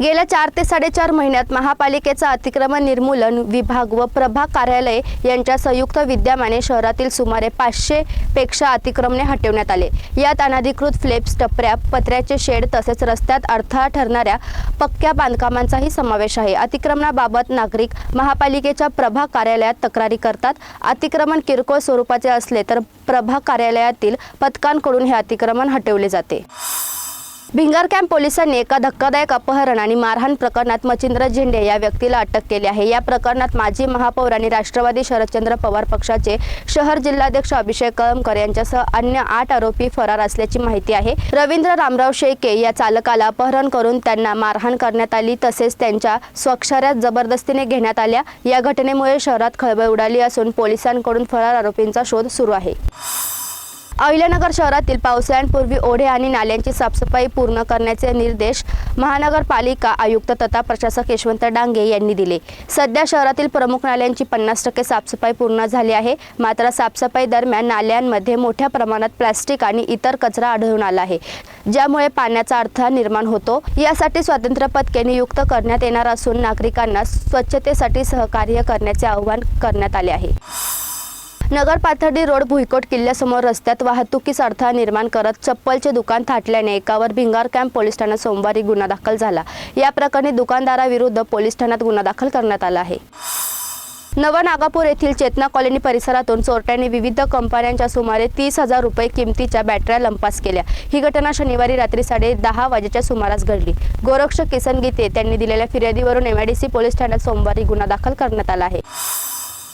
गेल्या चार ते साडेचार महिन्यात महापालिकेचा अतिक्रमण निर्मूलन विभाग व प्रभाग कार्यालय यांच्या संयुक्त विद्यमाने शहरातील सुमारे पाचशे पेक्षा अतिक्रमणे हटवण्यात आले. यात अनधिकृत फ्लेप्स टपऱ्या पत्र्याचे शेड तसेच रस्त्यात अडथळा ठरणाऱ्या पक्क्या बांधकामांचाही समावेश आहे. अतिक्रमणाबाबत नागरिक महापालिकेच्या प्रभाग कार्यालयात तक्रारी करतात. अतिक्रमण किरकोळ स्वरूपाचे असले तर प्रभाग कार्यालयातील पथकांकडून हे अतिक्रमण हटवले जाते. भिंगार कॅम्प पोलिसांनी एका धक्कादायक अपहरण आणि मारहाण प्रकरणात मचिंद्र झेंडे या व्यक्तीला अटक केली आहे. या प्रकरणात माजी महापौर आणि राष्ट्रवादी शरदचंद्र पवार पक्षाचे शहर जिल्हाध्यक्ष अभिषेक कळमकर यांच्यासह अन्य आठ आरोपी फरार असल्याची माहिती आहे. रवींद्र रामराव शेके या चालकाला अपहरण करून त्यांना मारहाण करण्यात आली तसेच त्यांच्या स्वाक्षऱ्यात जबरदस्तीने घेण्यात आल्या. या घटनेमुळे शहरात खळबळ उडाली असून पोलिसांकडून फरार आरोपींचा शोध सुरू आहे. अहिल्यानगर शहरातील पावसाळ्यांपूर्वी ओढे आणि नाल्यांची साफसफाई पूर्ण करण्याचे निर्देश महानगरपालिका आयुक्त तथा प्रशासक यशवंत डांगे यांनी दिले. सध्या शहरातील प्रमुख नाल्यांची पन्नास टक्के साफसफाई पूर्ण झाली आहे. मात्र साफसफाई दरम्यान नाल्यांमध्ये मोठ्या प्रमाणात प्लास्टिक आणि इतर कचरा आढळून आला आहे ज्यामुळे पाण्याचा अडथळा निर्माण होतो. यासाठी स्वातंत्र्य पदके नियुक्त करण्यात येणार असून नागरिकांना स्वच्छतेसाठी सहकार्य करण्याचे आवाहन करण्यात आले आहे. नगर पाथर्डी रोड भुईकोट किल्ल्यासमोर रस्त्यात वाहतुकीस अडथळा निर्माण करत चप्पलचे दुकान थाटल्याने एकावर भिंगार कॅम्प पोलीस ठाण्यात सोमवारी गुन्हा दाखल झाला. या प्रकरणी दुकानदाराविरुद्ध पोलीस ठाण्यात गुन्हा दाखल करण्यात आला आहे. नवनागापूर येथील चेतना कॉलनी परिसरातून चोरट्यांनी विविध कंपन्यांच्या सुमारे तीस हजार रुपये किमतीच्या बॅटऱ्या लंपास केल्या. ही घटना शनिवारी रात्री साडे दहा वाजेच्या सुमारास घडली. गोरक्ष किसन गीते त्यांनी दिलेल्या फिर्यादीवरून एमआयडीसी पोलीस ठाण्यात सोमवारी गुन्हा दाखल करण्यात आला आहे.